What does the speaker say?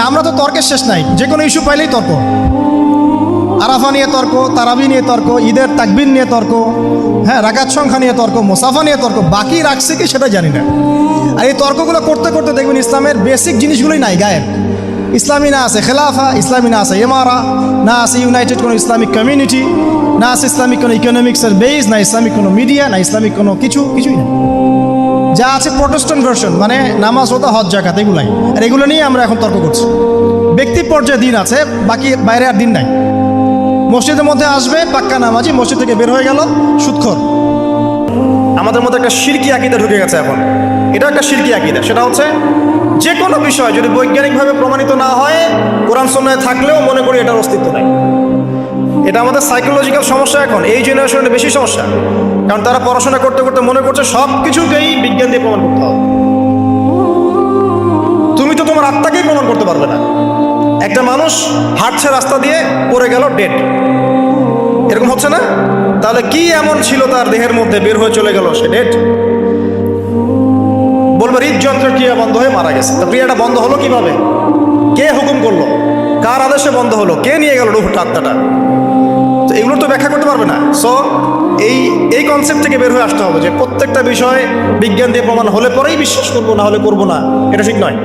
মানে আমরা তো তর্কের শেষ নাই। যে কোনো ইস্যু পাইলেই তর্ক। আরাফা নিয়ে তর্ক, তারাবি নিয়ে তর্ক, ঈদের তাকবিন নিয়ে তর্ক হ্যাঁ রাকাত সংখ্যা নিয়ে তর্ক, মোসাফা নিয়ে তর্ক, বাকি রাখছে কি সেটা জানি না। আর এই তর্কগুলো করতে করতে দেখবেন ইসলামের বেসিক জিনিসগুলোই নাই গায়েব। ইসলামী না আছে খেলাফা, ইসলামী না আছে এমারা না আছে ইউনাইটেড কোনো ইসলামিক কমিউনিটি না আছে ইসলামিক কোনো ইকোনমিক্সের বেস না ইসলামিক কোনো মিডিয়া না ইসলামিক কোনো কিছু, কিছুই না যা আছে প্রোটেস্ট্যান্ট ভার্সন মানে নামাজ রোদা হজ জাকাত এগুলাই। আর এগুলো নিয়ে আমরা এখন তর্ক করছি। ব্যক্তি পর্যায়ে দিন আছে, বাকি বাইরে আর দিন নাই। মসজিদের মধ্যে আসবে, পাক্কা নামাজি, মসজিদ থেকে বের হয়ে গেল সুৎখর আমাদের মধ্যে একটা শিরকি আকিদা ঢুকে গেছে এখন। এটা একটা শিরকি আকিদা। সেটা হচ্ছে যে কোনো বিষয় যদি বৈজ্ঞানিকভাবে প্রমাণিত না হয়, কোরআন সন্ন্যায় থাকলেও মনে করি এটার অস্তিত্ব নাই। এটা আমাদের সাইকোলজিক্যাল সমস্যা এখন, এই জেনারেশনের বেশি সমস্যা। কারণ তারা পড়াশোনা করতে করতে মনে করছে সব কিছুকেই বিজ্ঞান দিয়ে প্রমাণ করতে হবে। তুমি তো তোমার আত্মাকেই প্রমাণ করতে পারবে না। একটা মানুষ হাঁটছে রাস্তা দিয়ে পড়ে গেল ডেড এরকম হচ্ছে না? তাহলে কি এমন ছিল তার দেহের মধ্যে বের হয়ে চলে গেল সে ডেড বলবে হৃদযন্ত্রের ক্রিয়া বন্ধ হয়ে মারা গেছে। তো ক্রিয়াটা বন্ধ হলো কীভাবে? কে হুকুম করল? কার আদেশে বন্ধ হলো? কে নিয়ে গেল রুহটা আত্মাটা? ব্যাখ্যা করতে পারবে না। সো এই এই কনসেপ্ট থেকে বের হয়ে আসতে হবে যে প্রত্যেকটা বিষয় বিজ্ঞান দিয়ে প্রমাণ হলে পরেই বিশ্বাস করব, না হলে করব না। এটা ঠিক নয়।